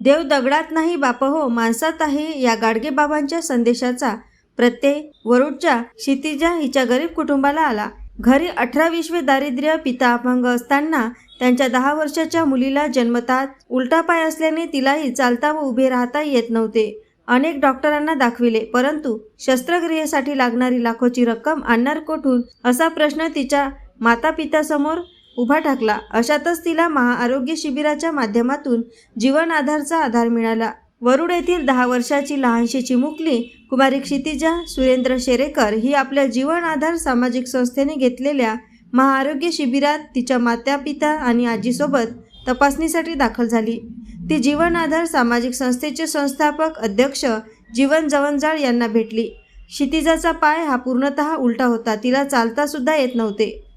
देव दगडात नाही बाप हो माणसात आहे या गाडगे बाबांच्या संदेशाचा. प्रत्यय वरुडच्या क्षितिजा हिच्या गरीब कुटुंबाला आला. घरी अठरा विश्वे दारिद्र्य पिता अपंग असताना त्यांच्या दहा वर्षाच्या मुलीला जन्मतात. उलटा पाय असल्याने तिलाही चालता व उभे राहता येत नव्हते. अनेक डॉक्टरांना दाखविले परंतु शस्त्रक्रियेसाठी लागणारी लाखोची रक्कम आणणार कोठून? असा प्रश्न तिच्या माता पित्यासमोर उभा टाकला. अशातच तिला महाआरोग्य शिबिराच्या माध्यमातून जीवन आधारचा आधार मिळाला. वरुड येथील दहा वर्षाची लहानशी चिमुकली कुमारी क्षितिजा सुरेंद्र शेरेकर ही आपल्या जीवन आधार सामाजिक संस्थेने घेतलेल्या महाआरोग्य शिबिरात तिच्या माता पिता आणि आजीसोबत तपासणीसाठी दाखल झाली. ती जीवन आधार सामाजिक संस्थेचे संस्थापक अध्यक्ष जीवन जवंजाळ यांना भेटली. क्षितिजाचा पाय हा पूर्णतः उलटा होता. तिला चालतासुद्धा येत नव्हते.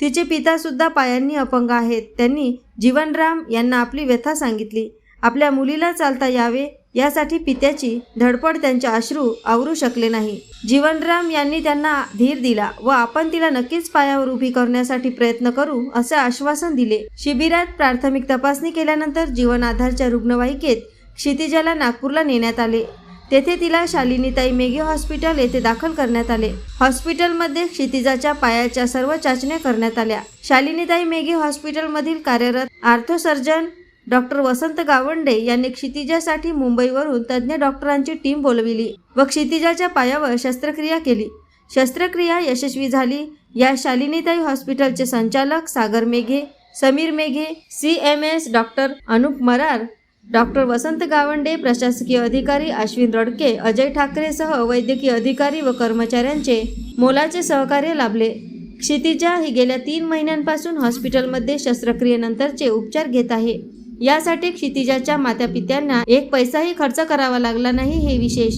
तिचे पितासुद्धा पायांनी अपंग आहेत. त्यांनी जीवनराम यांना आपली व्यथा सांगितली. आपल्या मुलीला चालता यावे यासाठी पित्याची धडपड त्यांचे अश्रू आवरू शकले नाही. जीवनराम यांनी त्यांना धीर दिला व आपण तिला नक्कीच पायावर उभी करण्यासाठी प्रयत्न करू असे आश्वासन दिले. शिबिरात प्राथमिक तपासणी केल्यानंतर जीवन आधारच्या रुग्णवाहिकेत क्षितिजाला नागपूरला नेण्यात आले. तेथे तिला शालिनीताई मेघे हॉस्पिटल येथे दाखल करण्यात आले. हॉस्पिटलमध्ये क्षितिजाच्या पायाच्या सर्व चाचण्या करण्यात आल्या. शालिनीताई मेघे हॉस्पिटलमधील कार्यरत आर्थोसर्जन डॉक्टर वसंत गावंडे यांनी क्षितिजासाठी मुंबईवरून तज्ज्ञ डॉक्टरांची टीम बोलविली व क्षितिजाच्या पायावर शस्त्रक्रिया केली. शस्त्रक्रिया यशस्वी झाली. या शालिनीताई हॉस्पिटलचे संचालक Sagar Meghe Samir Meghe C M S doctor Anup Marar doctor Vasant Gawande प्रशासकीय अधिकारी अश्विन रडके अजय ठाकरेसह वैद्यकीय अधिकारी व कर्मचाऱ्यांचे मोलाचे सहकार्य लाभले. क्षितिजा ही गेल्या तीन महिन्यांपासून हॉस्पिटलमध्ये शस्त्रक्रियेनंतरचे उपचार घेत आहे. यासाठी क्षितिजाच्या मातापित्यांना एक पैसाही खर्च करावा लागला नाही हे विशेष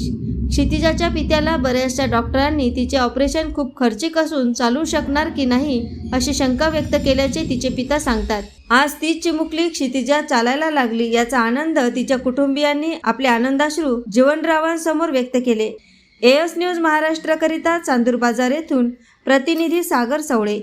क्षितिजाच्या पित्याला बऱ्याचशा डॉक्टरांनी तिचे ऑपरेशन खूप खर्चिक असून चालू शकणार की नाही अशी शंका व्यक्त केल्याचे तिचे पिता सांगतात. आज तीच चिमुकली क्षितिजा चालायला लागली याचा आनंद तिच्या कुटुंबियांनी आपले आनंदाश्रू जीवनरावांसमोर व्यक्त केले. एएस न्यूज महाराष्ट्रकरिता चांदूर बाजार येथून प्रतिनिधी सागर सवळे.